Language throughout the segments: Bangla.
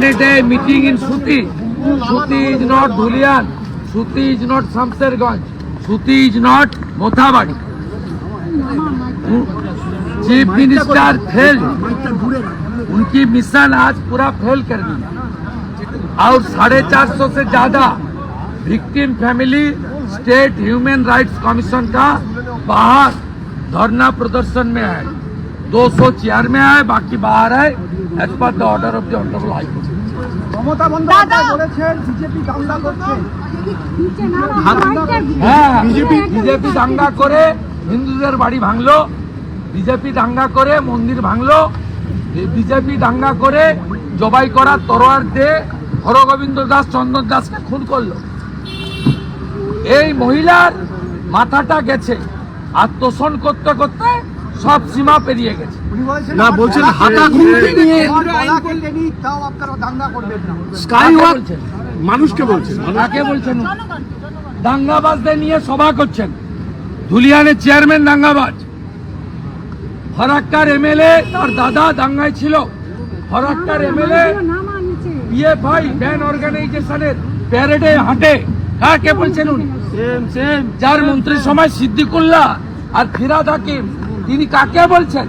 mandate a meeting in Suti. Suti is not Dhulian. Suti is not Samserganj. Suti is not Mothabadi. Chief minister fail उनकी मिशन आज पूरा फेल कर दी और साढ़े चार सौ से ज़्यादा victim family state human rights commission का बाहर धरना प्रदर्शन में है 200 चेयर में है बाकी बाहर है as per the order of the honourable high court Mamata Bandyopadhyay বলেছেন বিজেপি দাঙ্গা করছে। হ্যাঁ বিজেপি বিজেপি দাঙ্গা করে হিন্দুদের বাড়ি ভাঙলো বিজেপি দাঙ্গা করে মন্দির ভাঙলো বিজেপি দাঙ্গা করে জবাই করা তরোয়ার দিয়ে হরগোবিন্দ দাস চন্দন দাসকে খুন করল। এই মহিলার মাথাটা গেছে আর তোষণ করতে করতে সব সীমা পেরিয়ে গেছে। না, বলছেন হাতা খুন্তি নিয়ে- আমার গলা কেটে নিই, তাও আপনারা দাঙ্গা করবেন না। স্কাই ওয়াক মানুষকে বলছেন। কাকে বলছেন? দাঙ্গাবাজদের নিয়ে সভা করছেন। ধুলিয়ানের চেয়ারম্যান দাঙ্গাবাজ। ফরাক্কার এমএলএ তার দাদা দাঙ্গায় ছিল। ফরাক্কার এমএলএ পিএফআই ব্যান অর্গানাইজেশনের প্যারেডে হাঁটে। হ্যাঁ কে বলছেন উনি? যার মন্ত্রী সময় সিদ্দিকুল্লাহ আর ফিরাদ হাকিম। তিনি কাকে বলছেন?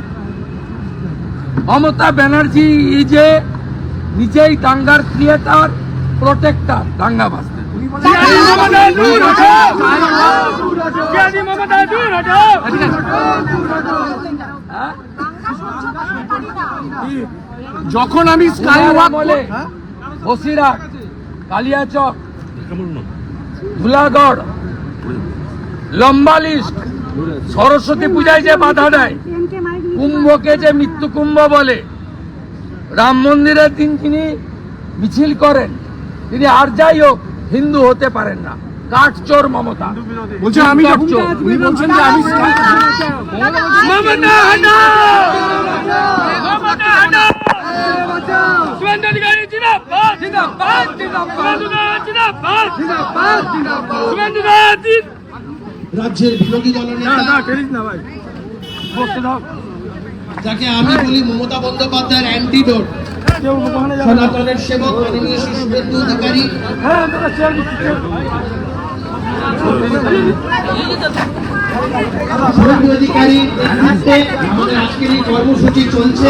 মমতা ব্যানার্জি ইজ এ নিজেই দাঙ্গার ক্রিয়েটার প্রোটেক্টার উনি যখন আমি স্কাই ওয়াক বলে কালিয়াচক ধুলাগড় লম্বা লিস্ট সরস্বতী পূজায় যে বাধা দেয় কুম্ভকে যে মৃত্যু কুম্ভ বলে রাম মন্দিরের দিন তিনি মিছিল করেন। তিনি আর যাই হোক হিন্দু হতে পারেন না। কাঠচোর মমতা। বলছেন আমি যখন কাঠচোর। বলছেন যে আমি মমতা মমতা রাজ্যের বিরোধী দলনেতা যাকে আমি বলি মমতা বন্দ্যোপাধ্যায়ের অ্যান্টিডোট সনাতনের সেবক মাননীয় শ্রী শুভেন্দু অধিকারী। হ্যাঁ, আমাদের আজকের এই কর্মসূচি চলছে।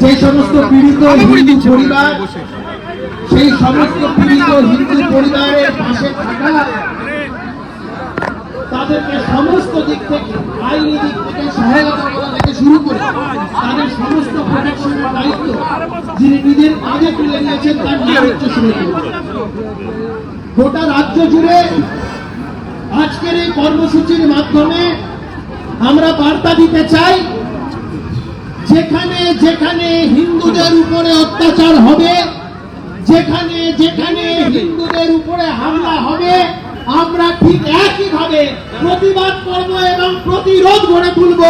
সেই সমস্ত পীড়িত হিন্দু পরিবার সেই সমস্ত পীড়িত হিন্দু পরিবারের পাশে থাকা তাদেরকে সমস্ত দিক থেকে, আইনি দিক থেকে সহায়তা করা থেকে শুরু করে, তাদের সমস্ত প্রোটেকশনের দায়িত্ব যিনি নিজের কাজে তুলে নিয়েছেন, তার নাম শুভেন্দু গোটা রাজ্য জুড়ে আজকের এই কর্মসূচির মাধ্যমে আমরা বার্তা দিতে চাই, যেখানে যেখানে হিন্দুদের উপরে অত্যাচার হবে, যেখানে যেখানে হিন্দুদের উপরে হামলা হবে আমরা ঠিক একইভাবে প্রতিবাদ করব এবং প্রতিরোধ গড়ে তুলব।